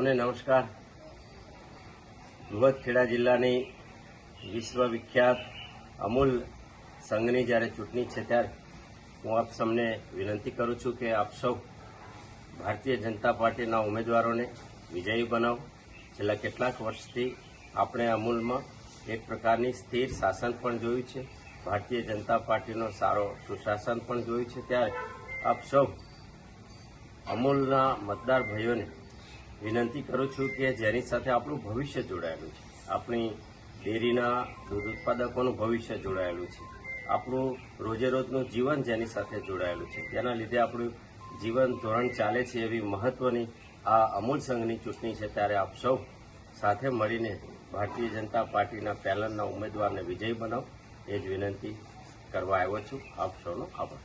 નમસ્કાર. સુરત ખેડા જિલ્લાની વિશ્વવિખ્યાત અમૂલ સંઘની જ્યારે ચૂંટણી છે ત્યારે હું આપ સૌને વિનંતી કરું છું કે આપ સૌ ભારતીય જનતા પાર્ટીના ઉમેદવારોને વિજયી બનાવો. છેલ્લા કેટલાક વર્ષથી આપણે અમૂલમાં એક પ્રકારની સ્થિર શાસન પણ જોયું છે. ભારતીય જનતા પાર્ટીનો સારો સુશાસન પણ જોયું છે. ત્યારે આપ સૌ અમૂલના મતદાર ભાઈઓને વિનંતી કરું છું કે જેની સાથે આપણું ભવિષ્ય જોડાયેલું છે. આપણી ડેરીના દૂધ ઉત્પાદકોનું ભવિષ્ય જોડાયેલું છે. આપણું રોજેરોજનું જીવન જેની સાથે જોડાયેલું છે. તેના લીધે આપણું જીવન ધોરણ ચાલે છે એવી મહત્વની આ અમૂલ સંઘની ચૂંટણી છે. ત્યારે આપ સૌ સાથે મળીને ભારતીય જનતા પાર્ટીના પેનલના ઉમેદવારને વિજય બનાવો. એ જ વિનંતી કરવા આવ્યો છું. આપ સૌનો આભાર.